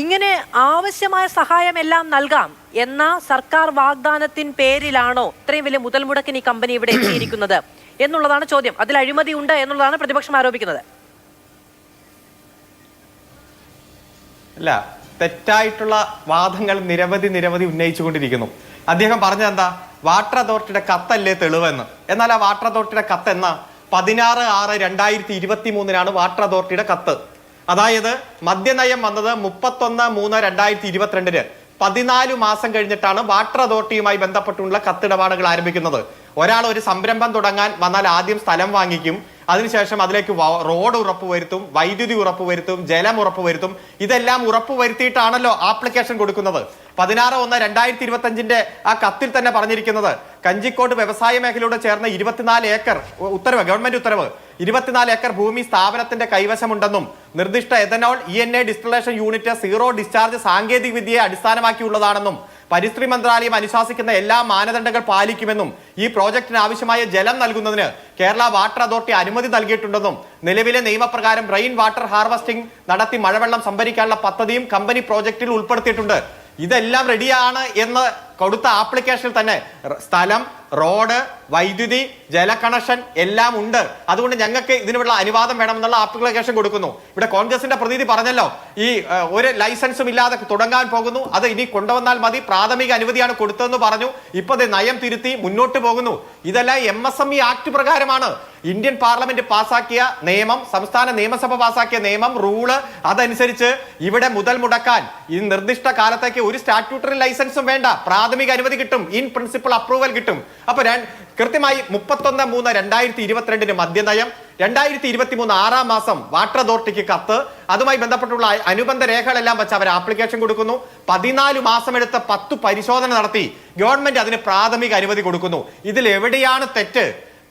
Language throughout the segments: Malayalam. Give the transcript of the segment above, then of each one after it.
ഇങ്ങനെ ആവശ്യമായ സഹായമെല്ലാം നൽകാം എന്ന സർക്കാർ വാഗ്ദാനത്തിൻ പേരിലാണോ ഇത്രയും വലിയ മുതൽ മുടക്കിന് ഈ കമ്പനി ഇവിടെ എത്തിയിരിക്കുന്നത് എന്നുള്ളതാണ് ചോദ്യം. അതിൽ അഴിമതി ഉണ്ട് എന്നുള്ളതാണ് പ്രതിപക്ഷം ആരോപിക്കുന്നത്. അല്ല തെറ്റായിട്ടുള്ള വാദങ്ങൾ നിരവധി നിരവധി ഉന്നയിച്ചുകൊണ്ടിരിക്കുന്നു. അദ്ദേഹം പറഞ്ഞത് എന്താ? വാട്ടർ അതോറിറ്റിയുടെ കത്തല്ലേ തെളിവെന്ന്. എന്നാൽ ആ വാട്ടർ അതോറിറ്റിയുടെ കത്ത് എന്നാ? പതിനാറ് ആറ് രണ്ടായിരത്തി ഇരുപത്തി മൂന്നിനാണ് വാട്ടർ അതോറിറ്റിയുടെ കത്ത്. അതായത് മദ്യനയം വന്നത് മുപ്പത്തൊന്ന് മൂന്ന് രണ്ടായിരത്തി ഇരുപത്തിരണ്ടിന്. പതിനാല് മാസം കഴിഞ്ഞിട്ടാണ് വാട്ടർ അതോറിറ്റിയുമായി ബന്ധപ്പെട്ടുള്ള കത്തിടപാടുകൾ ആരംഭിക്കുന്നത്. ഒരാൾ ഒരു സംരംഭം തുടങ്ങാൻ വന്നാൽ ആദ്യം സ്ഥലം വാങ്ങിക്കും. അതിനുശേഷം അതിലേക്ക് റോഡ് ഉറപ്പ് വരുത്തും വൈദ്യുതി ഉറപ്പ് വരുത്തും ജലം ഉറപ്പ് വരുത്തും. ഇതെല്ലാം ഉറപ്പ് വരുത്തിയിട്ടാണല്ലോ ആപ്ലിക്കേഷൻ കൊടുക്കുന്നത്. പതിനാറ് ഒന്ന് രണ്ടായിരത്തി ഇരുപത്തി അഞ്ചിന്റെ ആ കത്തിൽ തന്നെ പറഞ്ഞിരിക്കുന്നത്. കഞ്ചിക്കോട് വ്യവസായ മേഖലയോട് ചേർന്ന ഇരുപത്തിനാല് ഏക്കർ ഉത്തരവ് ഗവൺമെന്റ് ഉത്തരവ്. ഇരുപത്തിനാല് ഏക്കർ ഭൂമി സ്ഥാപനത്തിന്റെ കൈവശമുണ്ടെന്നും നിർദ്ദിഷ്ട ethanol E N A distillation unit zero discharge സാങ്കേതിക വിദ്യയെ അടിസ്ഥാനമാക്കിയുള്ളതാണെന്നും പരിസ്ഥിതി മന്ത്രാലയം അനുശാസിക്കുന്ന എല്ലാ മാനദണ്ഡങ്ങൾ പാലിക്കുമെന്നും ഈ പ്രോജക്റ്റിന് ആവശ്യമായ ജലം നൽകുന്നതിന് കേരള വാട്ടർ അതോറിറ്റി അനുമതി നൽകിയിട്ടുണ്ടെന്നും നിലവിലെ നിയമപ്രകാരം റെയിൻ വാട്ടർ ഹാർവസ്റ്റിംഗ് നടത്തി മഴവെള്ളം സംഭരിക്കാനുള്ള പദ്ധതിയും കമ്പനി പ്രോജക്റ്റിൽ ഉൾപ്പെടുത്തിയിട്ടുണ്ട്. ഇതെല്ലാം റെഡിയാണ് എന്ന് കൊടുത്ത ആപ്ലിക്കേഷനിൽ തന്നെ. സ്ഥലം റോഡ് വൈദ്യുതി ജല കണക്ഷൻ എല്ലാം ഉണ്ട്. അതുകൊണ്ട് ഞങ്ങൾക്ക് ഇതിനുള്ള അനുവാദം വേണമെന്നുള്ള ആപ്ലിക്കേഷൻ കൊടുക്കുന്നു. ഇവിടെ കോൺഗ്രസിന്റെ പ്രതിനിധി പറഞ്ഞല്ലോ. ഈ ഒരു ലൈസൻസും ഇല്ലാതെ തുടങ്ങാൻ പോകുന്നു. അത് ഇനി കൊണ്ടുവന്നാൽ മതി. പ്രാഥമിക അനുമതിയാണ് കൊടുത്തതെന്ന് പറഞ്ഞു. ഇപ്പൊ നയം തിരുത്തി മുന്നോട്ട് പോകുന്നു. ഇതെല്ലാം എം ആക്ട് പ്രകാരമാണ്. ഇന്ത്യൻ പാർലമെന്റ് പാസാക്കിയ നിയമം സംസ്ഥാന നിയമസഭ പാസാക്കിയ നിയമം റൂൾ അതനുസരിച്ച് ഇവിടെ മുതൽ മുടക്കാൻ ഈ നിർദ്ദിഷ്ട കാലത്തേക്ക് ഒരു സ്റ്റാറ്റ്യൂട്ടറി ലൈസൻസും വേണ്ട. പ്രാഥമിക അനുമതി കിട്ടും. ഇൻ പ്രിൻസിപ്പൽ അപ്രൂവൽ കിട്ടും. അപ്പൊ കൃത്യമായി മുപ്പത്തൊന്ന് മൂന്ന് രണ്ടായിരത്തി ഇരുപത്തിരണ്ടിന് മദ്യനയം രണ്ടായിരത്തി ഇരുപത്തി മൂന്ന് ആറാം മാസം വാട്ടർ അതോറിറ്റിക്ക് കത്ത്. അതുമായി ബന്ധപ്പെട്ടുള്ള അനുബന്ധ രേഖകളെല്ലാം വെച്ച് അവർ ആപ്ലിക്കേഷൻ കൊടുക്കുന്നു. പതിനാല് മാസം എടുത്ത് പത്ത് പരിശോധന നടത്തി ഗവൺമെന്റ് അതിന് പ്രാഥമിക അനുമതി കൊടുക്കുന്നു. ഇതിൽ എവിടെയാണ് തെറ്റ്?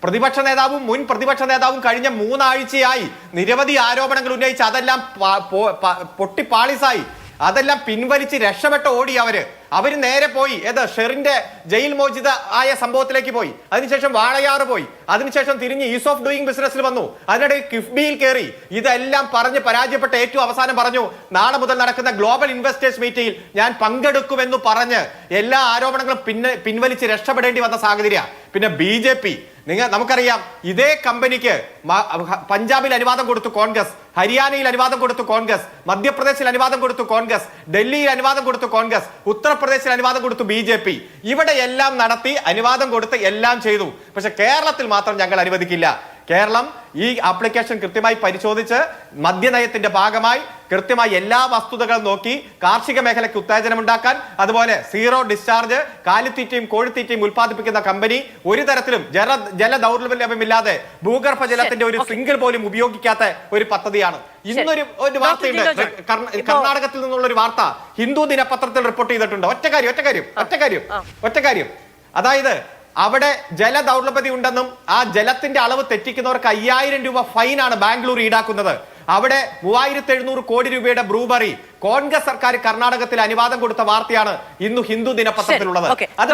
പ്രതിപക്ഷ നേതാവും മുൻ പ്രതിപക്ഷ നേതാവും കഴിഞ്ഞ മൂന്നാഴ്ചയായി നിരവധി ആരോപണങ്ങൾ ഉന്നയിച്ച് അതെല്ലാം പൊട്ടിപ്പാളിസായി. അതെല്ലാം പിൻവലിച്ച് രക്ഷപ്പെട്ട് ഓടി അവർ. അവർ നേരെ പോയി. ഏത്? ഷെറിന്റെ ജയിൽ മോചിത ആയ സംഭവത്തിലേക്ക് പോയി. അതിനുശേഷം വാളയാറ് പോയി. അതിനുശേഷം തിരിഞ്ഞ് ഈസ് ഓഫ് ഡൂയിങ് ബിസിനസ്സിൽ വന്നു. അതിനിടയിൽ കിഫ്ബിയിൽ കയറി ഇതെല്ലാം പറഞ്ഞ് പരാജയപ്പെട്ട ഏറ്റവും അവസാനം പറഞ്ഞു നാളെ മുതൽ നടക്കുന്ന ഗ്ലോബൽ ഇൻവെസ്റ്റേഴ്സ് മീറ്റിംഗിൽ ഞാൻ പങ്കെടുക്കുമെന്ന് പറഞ്ഞ് എല്ലാ ആരോപണങ്ങളും പിന്നെ പിൻവലിച്ച് രക്ഷപ്പെടേണ്ടി വന്ന സാഹചര്യം. പിന്നെ ബി നിങ്ങൾ നമുക്കറിയാം ഇതേ കമ്പനിക്ക് പഞ്ചാബിൽ അനുവാദം കൊടുത്തു കോൺഗ്രസ്. ഹരിയാനയിൽ അനുവാദം കൊടുത്തു കോൺഗ്രസ് മധ്യപ്രദേശിൽ അനുവാദം കൊടുത്തു കോൺഗ്രസ് ഡൽഹിയിൽ അനുവാദം കൊടുത്തു കോൺഗ്രസ് ഉത്തർപ്രദേശിൽ അനുവാദം കൊടുത്തു ബി ഇവിടെ എല്ലാം നടത്തി അനുവാദം കൊടുത്ത് എല്ലാം ചെയ്തു. പക്ഷെ കേരളത്തിൽ മാത്രം ഞങ്ങൾ അനുവദിക്കില്ല. കേരളം ഈ ആപ്ലിക്കേഷൻ കൃത്യമായി പരിശോധിച്ച് മദ്യനയത്തിന്റെ ഭാഗമായി കൃത്യമായി എല്ലാ വസ്തുതകളും നോക്കി കാർഷിക മേഖലയ്ക്ക് ഉത്തേജനം ഉണ്ടാക്കാൻ അതുപോലെ സീറോ ഡിസ്ചാർജ് കാലിത്തീറ്റയും കോഴിത്തീറ്റയും ഉൽപ്പാദിപ്പിക്കുന്ന കമ്പനി ഒരു തരത്തിലും ജല ജല ദൗർലഭ്യമില്ലാതെ ഭൂഗർഭ ജലത്തിന്റെ ഒരു സിംഗിൾ പോലും ഉപയോഗിക്കാത്ത ഒരു പദ്ധതിയാണ്. ഇന്നൊരു ഒരു വാർത്തയുണ്ട്. കർണാടകത്തിൽ നിന്നുള്ള ഒരു വാർത്ത ഹിന്ദു ദിനപത്രത്തിൽ റിപ്പോർട്ട് ചെയ്തിട്ടുണ്ട്. ഒറ്റ കാര്യം ഒറ്റ കാര്യം ഒറ്റ കാര്യം ഒറ്റ കാര്യം. അതായത് അവിടെ ജല ദൗർലഭ്യത ഉണ്ടെന്നും ആ ജലത്തിന്റെ അളവ് തെറ്റിക്കുന്നവർക്ക് അയ്യായിരം രൂപ ഫൈനാണ് ബാംഗ്ലൂർ ഈടാക്കുന്നത്. അവിടെ മൂവായിരത്തി എഴുന്നൂറ് കോടി രൂപയുടെ ബ്രൂബറി കോൺഗ്രസ് സർക്കാർ കർണാടകത്തിൽ അനുവാദം കൊടുത്ത വാർത്തയാണ് ഇന്ന് ഹിന്ദു ദിനപത്രത്തിലുള്ളത്. അത്